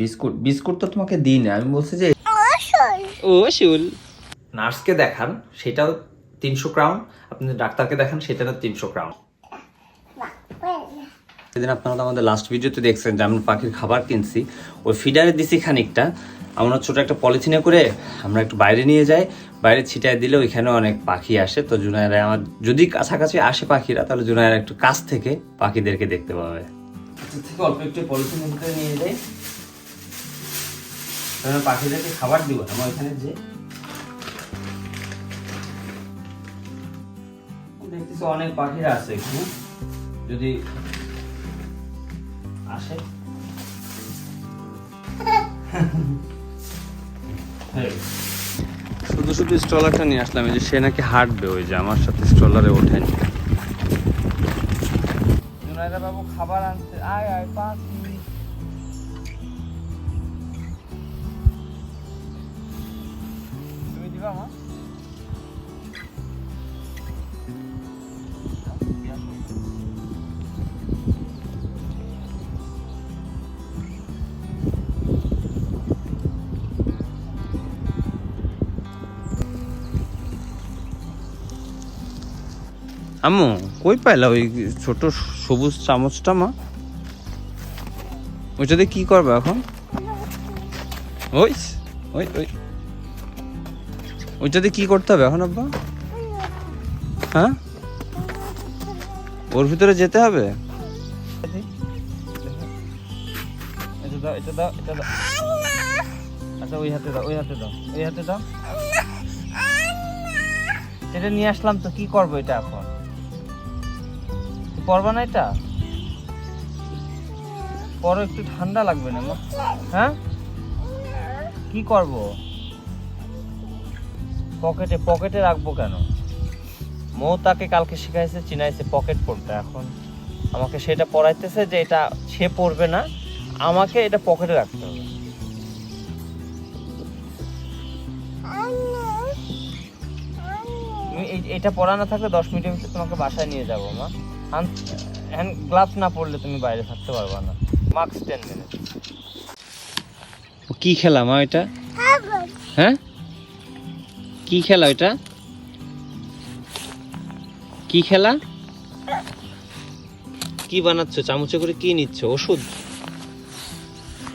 Biscuit biscuit তো তোমাকে দিই না আমি বলছি যে ও শিউল নার্সকে দেখান সেটাও তিনশো ক্রাউন। আপনি ডাক্তারকে দেখান সেটাও তিনশো ক্রাউন। সেদিন আপনারা আমাদের লাস্ট ভিডিওতে দেখছেন যে আমি পাখির খাবার কিনছি। ওই ফিডারে দিছি খানিকটা। আমরা ছোট একটা পলিথিনে করে আমরা একটু বাইরে নিয়ে যাই। বাইরে ছিটায় দিলে ওইখানে অনেক পাখি আসে। তো জুনায়রা আমার যদি কাছাকাছি আসে পাখিরা তাহলে জুনায়রা একটু কাছ থেকে পাখিদেরকে দেখতে পাবে। আচ্ছা থেকে অল্প একটু পলিথিনের ভিতরে নিয়ে যাই তাহলে পাখিদেরকে খাবার দিব না, আমার ওইখানে যে দেখতেছি অনেক পাখিরা আছে এখানে, যদি আসে। শুধু শুধু স্ট্রলারটা নিয়ে আসলাম, এই যে সে নাকি হাঁটবে, ওই যে আমার সাথে স্ট্রলারে ওঠেনি। জুনাইদা বাবু খাবার আনতে আয় আয় পাঁচ মিনিট তুমি দিবা মা আম্মু কই পাইলা ওই ছোট সবুজ চামচটা মা? ওইটা দিয়ে কি করবে এখন? ওই ওই ওই। ওইটা দিয়ে কি করতে হবে এখন আব্বা? হ্যাঁ? ওর ভিতরে যেতে হবে? আচ্ছা ওই হাতে দাও, ওই হাতে দাও, ওই হাতে দাও। এটা নিয়ে আসলাম তো, কি করব এটা এখন? পরবা না এটা? পরো, একটু ঠান্ডা লাগবে না? হ্যাঁ? কি করব? পকেটে পকেটে রাখব কেন? মৌ তাকে কালকে শিখাইছে, চিনাইছে পকেট পড়তে এখন। আমাকে সেটা পড়াইতেছে যে এটা সে পড়বে না, আমাকে এটা পকেটে রাখতে হবে। এটা পড়া না থাকলে দশ মিনিটের ভিতরে তোমাকে বাসায় নিয়ে যাব, মা। হ্যান্ড গ্লাভস না পরলে তুমি বাইরে থাকতে পারবা না। মার্কস টেন মিনিট কি খেলা মা এটা? হ্যাঁ? কি খেলা এটা? কি খেলা? কি বানাচ্ছ? চামচে করে কি নিচ্ছ? ওষুধ?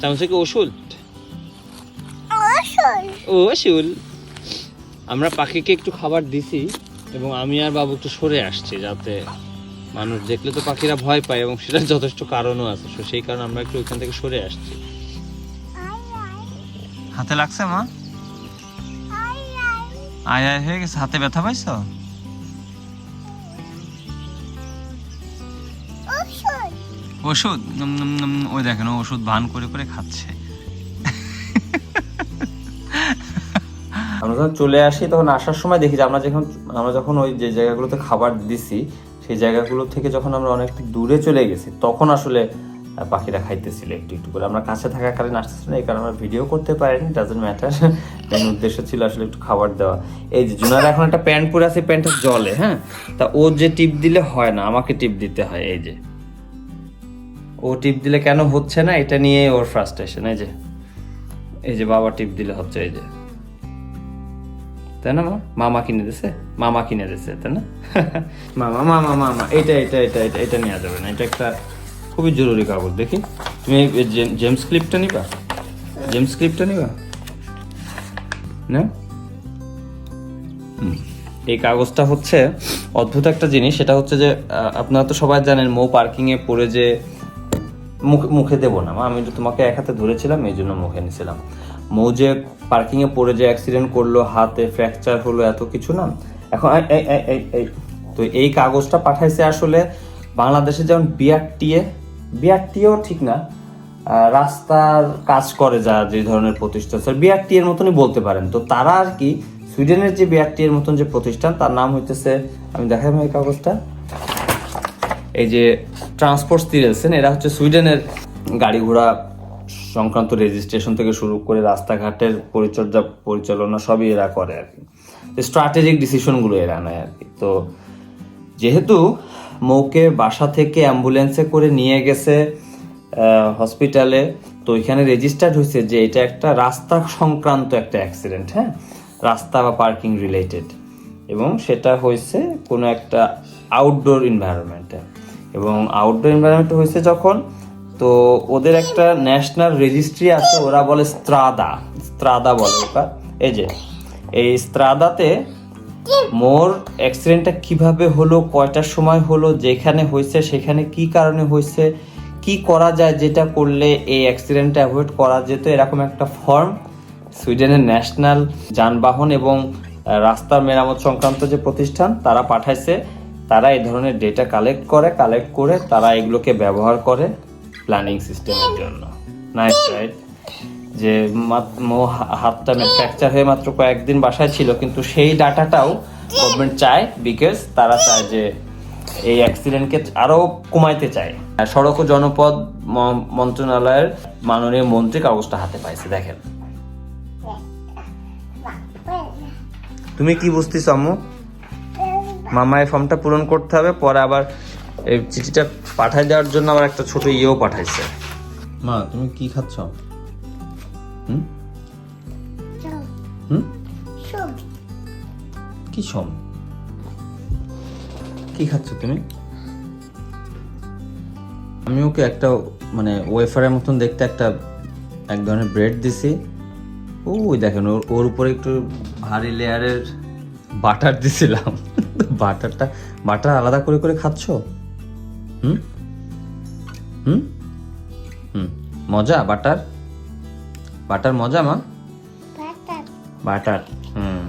চামচে কি ওষুধ? ও শিউল আমরা পাখিকে একটু খাবার দিছি এবং আমি আর বাবু একটু সরে আসছি যাতে মানুষ দেখলে তো পাখিরা ভয় পায় এবং সেটার যথেষ্ট কারণও আছে। তো সেই কারণে আমরা একটু ওইখান থেকে সরে আসছি। হাতে লাগছে মা? আয় আয় হয়ে গেছে। হাতে ব্যথা পাইছো? ওষুধ? ওই দেখেন ও ওষুধ ভান করে করে খাচ্ছে। আমরা যখন চলে আসি তখন আসার সময় দেখি যে আমরা যখন আমরা যখন ওই যে জায়গাগুলোতে খাবার দিছি সেই জায়গাগুলো থেকে যখন আমরা অনেক দূরে চলে গেছি, তখন আসলে পাখিরা খাইতেছিল একটু একটু করে। আমরা কাছে থাকা কারণে আসতেছিল না, এই কারণে আমরা ভিডিও করতে পারিনি ডাজেন্ট ম্যাটার মেন উদ্দেশ্য ছিল আসলে একটু খাবার দেওয়া। এই যে জুনার এখন একটা প্যান্ট পরে আছে প্যান্টটা জলে হ্যাঁ? তা ও যে টিপ দিলে হয় না, আমাকে টিপ দিতে হয়, এই যে। ও টিপ দিলে কেন হচ্ছে না, এটা নিয়ে ওর ফ্রাস্ট্রেশন এই যে। এই যে বাবা টিপ দিলে হচ্ছে, এই যে। খুবই জরুরি কাগজ দেখি তুমি জেমস ক্লিপটা নিবা জেমস ক্লিপটা নিবা এই কাগজটা হচ্ছে অদ্ভুত একটা জিনিস. সেটা হচ্ছে যে আপনারা তো সবাই জানেন মো পার্কিং এ পড়ে যে মুখ- মুখে দেবো না আমি তোমাকে এক হাতে ধরেছিলাম, এই জন্য মুখে নিছিলাম মৌ যে পার্কিং এ পড়ে যে অ্যাক্সিডেন্ট করল, হাতে ফ্র্যাকচার হলো, এত কিছু না। এখন তো এই কাগজটা পাঠাইছে আসলে বাংলাদেশে যেমন বিআরটিএ বিআরটিও ঠিক না রাস্তার কাজ করে যা যে ধরনের প্রতিষ্ঠান। স্যার বিআরটি এর মতনই বলতে পারেন। তো তারা আর কি সুইডেনের যে বিআরটি এর মতন যে প্রতিষ্ঠান, তার নাম হইতেছে, আমি দেখাই এই কাগজটা। এই যে ট্রান্সপোর্ট স্টিরেলসেন এরা হচ্ছে সুইডেনের গাড়ি ঘোড়া সংক্রান্ত রেজিস্ট্রেশন থেকে শুরু করে রাস্তাঘাটের পরিচর্যা পরিচালনা সবই এরা করে আর কি। স্ট্র্যাটেজিক ডিসিশনগুলো এরা নেয় আর কি। তো যেহেতু মৌকে বাসা থেকে অ্যাম্বুলেন্সে করে নিয়ে গেছে হসপিটালে তো ওইখানে রেজিস্টার্ড হয়েছে যে এটা একটা রাস্তা সংক্রান্ত একটা অ্যাক্সিডেন্ট হ্যাঁ? রাস্তা বা পার্কিং রিলেটেড এবং সেটা হয়েছে কোনো একটা আউটডোর এনভায়রনমেন্টে এবং আউটডোর এনভায়রনমেন্টে হয়েছে যখন তো ওদের একটা ন্যাশনাল রেজিস্ট্রি আছে ওরা বলে স্ত্রাদা স্ত্রাদা বলে ওটা। এই যে এই স্ত্রাদাতে মোর অ্যাক্সিডেন্টটা কীভাবে হলো কয়টার সময় হলো যেখানে হয়েছে সেখানে কি কারণে হয়েছে কি করা যায় যেটা করলে এই অ্যাক্সিডেন্টটা অ্যাভয়েড করা যেত এরকম একটা ফর্ম সুইডেনের ন্যাশনাল যানবাহন এবং আহ, রাস্তার মেরামত সংক্রান্ত যে প্রতিষ্ঠান তারা পাঠাইছে। তারা এই ধরনের ডেটা কালেক্ট করে কালেক্ট করে তারা এগুলোকে ব্যবহার করে। প্ল্যানিং সিস্টেমের জন্য। নাইস রাইট যে মো হাতটা ফ্র্যাকচার হয়ে মাত্র কয়েকদিন বাসায় ছিল, কিন্তু সেই ডাটাটাও গভর্নমেন্ট চায় বিকজ তারা চায় যে এই অ্যাক্সিডেন্টকে আরও কমাইতে চায়। সড়ক ও জনপদ মন্ত্রণালয়ের মাননীয় মন্ত্রী কাগজটা হাতে পাইছে, দেখেন। তুমি কি বুঝতেছ, আম্মু? মামা এই ফর্মটা পূরণ করতে হবে, পরে আবার এই চিঠিটা পাঠাই দেওয়ার জন্য আমার একটা ছোট ইয়েও পাঠাইছে। মা তুমি কি খাচ্ছ? হুম? হুম? কি সম কি খাচ্ছ তুমি? আমি ওকে একটা মানে ওয়েফারের মতন দেখতে একটা এক ধরনের ব্রেড দিছি। ওই দেখেন ওর ওর উপরে একটু ভারী লেয়ারের বাটার দিছিলাম। বাটারটা বাটার আলাদা করে করে খাচ্ছ? হুম? হুম? হুম। মজা? বাটার? বাটার মজা মা? বাটার। হুম।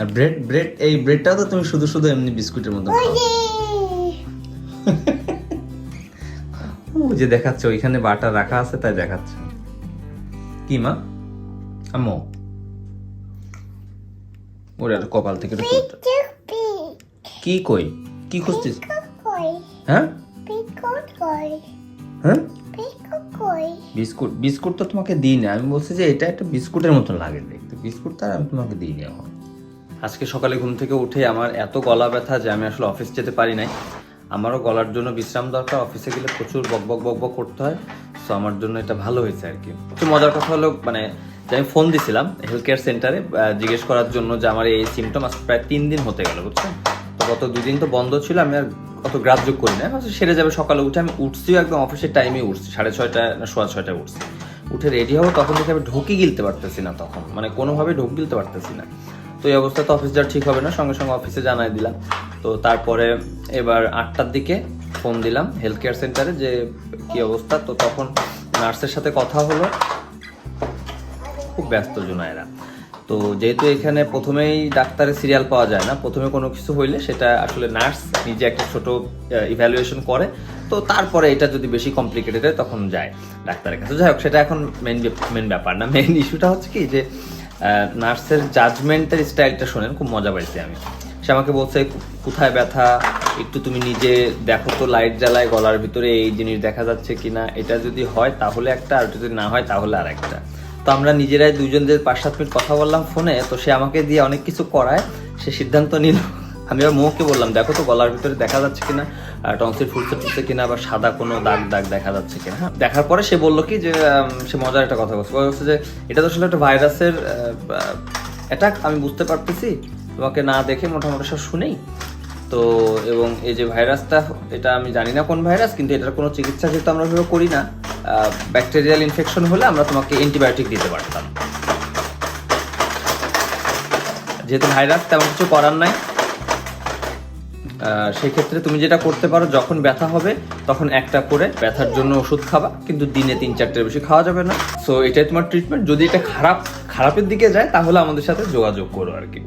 আর ব্রেড ব্রেড এই ব্রেডটাও তো তুমি শুধু শুধু এমনি বিস্কুটের মতো ও যে দেখাচ্ছে ওইখানে বাটার রাখা আছে তাই দেখাচ্ছে। কি মা? আম্মু। ওরে আর কপাল থেকে কি কই? কি খুঁজছিস হ্যাঁ? হ্যাঁ? বিস্কুট বিস্কুট তো তোমাকে দিই না। আমি বলছি যে এটা একটা বিস্কুটের মতন লাগে দেখতে। বিস্কুট তো আর আমি তোমাকে দিই না এখন। আজকে সকালে ঘুম থেকে উঠে আমার এত গলা ব্যথা যে আমি আসলে অফিস যেতে পারি নাই। আমারও গলার জন্য বিশ্রাম দরকার অফিসে গেলে প্রচুর বক বক বক বক করতে হয়। সো আমার জন্য এটা ভালো হয়েছে আর কি। একটু মজার কথা হলো মানে যে আমি ফোন দিছিলাম হেলথ কেয়ার সেন্টারে জিজ্ঞেস করার জন্য যে আমার এই সিমটম আজ প্রায় তিন দিন হতে গেল বুঝছেন তো গত দুদিন তো বন্ধ ছিল আমি আর অত গ্রাহ্য করি না সেরে যাবে সকালে উঠে। আমি উঠছিও একদম অফিসের টাইমে উঠছি, সাড়ে ছয়টা না সোয়া ছয়টায় উঠছি। উঠে রেডি হব, তখন দেখে আমি ঢুকি গিলতে পারতেছি না তখন। মানে কোনোভাবে ঢুক গিলতে পারতেছি না। তো এই অবস্থা তো অফিস যাওয়ার ঠিক হবে না, সঙ্গে সঙ্গে অফিসে জানাই দিলাম। তো তারপরে এবার আটটার দিকে ফোন দিলাম হেলথ কেয়ার সেন্টারে যে কি অবস্থা। তো তখন নার্সের সাথে কথা হলো। খুব ব্যস্ত জুনায়েরা তো যেহেতু এখানে প্রথমেই ডাক্তারের সিরিয়াল পাওয়া যায় না, প্রথমে কোনো কিছু হইলে সেটা আসলে নার্স নিজে একটা ছোট ইভ্যালুয়েশন করে, তো তারপরে এটা যদি বেশি কমপ্লিকেটেড হয় তখন যায় ডাক্তারের কাছে। যাই হোক, সেটা এখন মেন মেন ব্যাপার না। মেন ইস্যুটা হচ্ছে কি যে নার্সের জাজমেন্টের স্টাইলটা শোনেন, খুব মজা পাইছি আমি। সে আমাকে বলছে, কোথায় ব্যথা? একটু তুমি নিজে দেখো তো লাইট জ্বালায়, গলার ভিতরে এই জিনিস দেখা যাচ্ছে কিনা? এটা যদি হয় তাহলে একটা, আর যদি না হয় তাহলে আর একটা তো আমরা নিজেরাই দুজন যে পাঁচ, সাত মিনিট কথা বললাম ফোনে, তো সে আমাকে দিয়ে অনেক কিছু করায়, সে সিদ্ধান্ত নিল। আমি আবার মৌকে বললাম, দেখো তো গলার ভিতরে দেখা যাচ্ছে কিনা টনসিল ফুলছে টুলছে কিনা বা সাদা কোনো দাগ দাগ দেখা যাচ্ছে কিনা। হ্যাঁ দেখার পরে সে বলল কি যে সে মজার একটা কথা বলছে। বলছে যে, এটা তো আসলে একটা ভাইরাসের অ্যাটাক আমি বুঝতে পারতেছি। তোমাকে না দেখে মোটামুটি সব শুনেই তো এবং এই যে ভাইরাসটা এটা আমি জানি না কোন ভাইরাস কিন্তু এটার কোনো চিকিৎসা যেহেতু আমরা করি না ব্যাকটেরিয়াল ইনফেকশন হলে আমরা তোমাকে অ্যান্টিবায়োটিক দিতে পারতাম। যেহেতু ভাইরাস তেমন কিছু করার নাই আহ, সেই ক্ষেত্রে তুমি যেটা করতে পারো যখন ব্যথা হবে তখন একটা করে ব্যথার জন্য ওষুধ খাবা কিন্তু দিনে তিন চারটের বেশি খাওয়া যাবে না। সো এটাই তোমার ট্রিটমেন্ট যদি এটা খারাপ খারাপের দিকে যায় তাহলে আমাদের সাথে যোগাযোগ করো আর কি।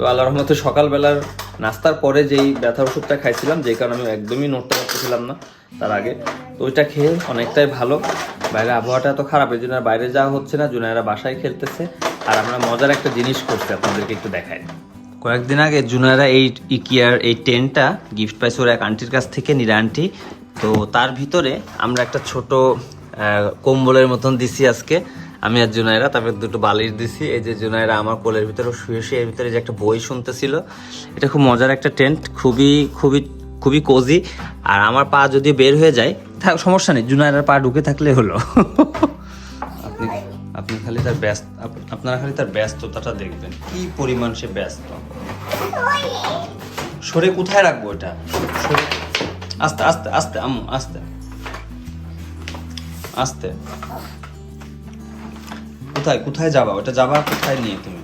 তো আল্লাহ রহমতে সকালবেলার নাস্তার পরে যেই ব্যথার ওষুধটা খাইছিলাম, যে কারণে আমি একদমই নড়তে পারতেছিলাম না তার আগে। তো ওইটা খেয়ে অনেকটাই ভালো। বাইরে আবহাওয়াটা এত খারাপ, এই জন্য বাইরে যাওয়া হচ্ছে না, জুনায়রা বাসায় খেলতেছে। আর আমরা মজার একটা জিনিস করছি, আপনাদেরকে একটু দেখাই। কয়েকদিন আগে জুনায়রা এই ইকিয়ার, এই টেন্টটা গিফট পাইছে ওর এক আন্টির কাছ থেকে, নিরা আন্টি। তো তার ভিতরে আমরা একটা ছোট কম্বলের মতন দিছি আজকে। আমি আর জুনাইরা, তারপরে দুটো বালিশ দিছি। এই যে জুনাইরা আমার কোলের ভিতরে শুয়ে শুয়ে এর ভিতরে যে একটা বই শুনতেছিল, এটা খুব মজার একটা টেন্ট, খুবই খুবই খুবই কোজি আর আমার পা যদি বের হয়ে যায় থাক সমস্যা নেই জুনায়রার পা ঢুকে থাকলে হলো। আপনি আপনি খালি তার ব্যস্ত, আপ- আপনারা খালি তার ব্যস্ততাটা দেখবেন। কি পরিমাণ সে ব্যস্ত। সরে কোথায় রাখব এটা? আস্তে আস্তে আস্তে, আম্মু, আস্তে। আস্তে। কোথায় কোথায় যাবা? ওটা যাবা কোথায় নিয়ে তুমি?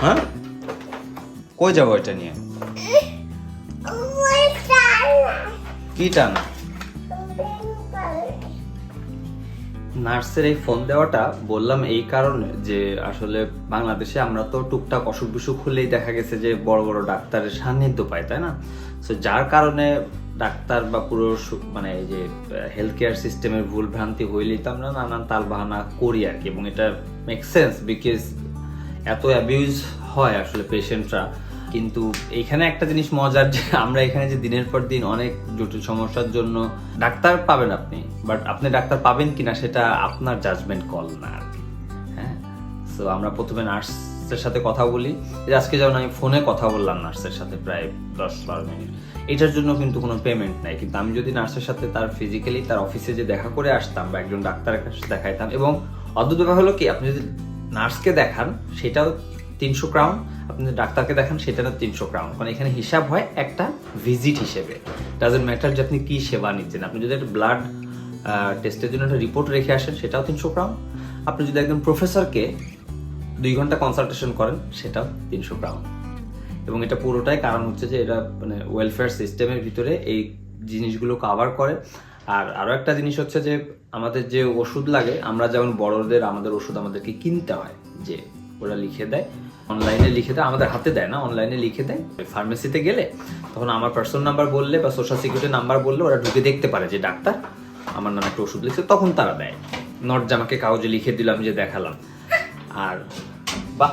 হ্যাঁ? কই যাব এটা নিয়ে? কি নার্সের এই ফোন দেওয়াটা বললাম এই কারণে যে আসলে বাংলাদেশে আমরা তো টুকটাক অসুখ বিসুখ হলেই দেখা গেছে যে বড় বড় ডাক্তারের সান্নিধ্য পাই, তাই না? যার কারণে ডাক্তার বা পুরো মানে এই যে হেলথ কেয়ার সিস্টেমের ভুল ভ্রান্তি হইলেই তো আমরা নানান তাল বাহানা করি আর কি, এবং এটা মেক সেন্স বিকজ এত অ্যাবিউজ হয় আসলে পেশেন্টরা কিন্তু এখানে একটা জিনিস মজার যে, আমরা এখানে যে দিনের পর দিন অনেক জটিল সমস্যার জন্য ডাক্তার পাবেন আপনি বাট আপনি ডাক্তার পাবেন কিনা সেটা আপনার জাজমেন্ট কল না আর কি। হ্যাঁ? সো আমরা প্রথমে নার্সের সাথে কথা বলি। আজকে যেমন আমি ফোনে কথা বললাম নার্সের সাথে প্রায় দশ বারো মিনিট। এটার জন্য কিন্তু কোনো পেমেন্ট নাই। কিন্তু আমি যদি নার্সের সাথে তার ফিজিক্যালি তার অফিসে যে দেখা করে আসতাম বা একজন ডাক্তারের কাছে দেখাইতাম এবং অদ্ভুত ব্যাপার হলো কি, আপনি যদি নার্সকে দেখান, সেটাও তিনশো ক্রাউন আপনি ডাক্তারকে দেখান সেটাও তিনশো ক্রাউন মানে এখানে হিসাব হয় একটা ভিজিট হিসেবে। ডাজেন্ট ম্যাটার যে আপনি কী সেবা নিচ্ছেন। আপনি যদি একটা ব্লাড টেস্টের জন্য একটা রিপোর্ট রেখে আসেন, সেটাও তিনশো ক্রাউন আপনি যদি একজন প্রফেসরকে দুই ঘণ্টা কনসালটেশন করেন সেটাও তিনশো ক্রাউন এবং এটা পুরোটাই কারণ হচ্ছে যে এটা মানে ওয়েলফেয়ার সিস্টেমের ভিতরে এই জিনিসগুলো কাভার করে। আর আরও একটা জিনিস হচ্ছে যে আমাদের যে ওষুধ লাগে, আমরা যেমন বড়দের আমাদের ওষুধ আমাদেরকে কিনতে হয়, যে ওরা লিখে দেয় অনলাইনে লিখে দেয়, আমাদের হাতে দেয় না অনলাইনে লিখে দেয়। ফার্মেসিতে গেলে তখন আমার পার্সোনাল নাম্বার বললে বা সোশ্যাল সিকিউরিটি নাম্বার বললে ওরা ঢুকে দেখতে পারে যে ডাক্তার আমার নামে একটা ওষুধ লিখছে, তখন তারা দেয়। নট যে আমাকে কাগজে লিখে দিলাম যে দেখালাম। আর বা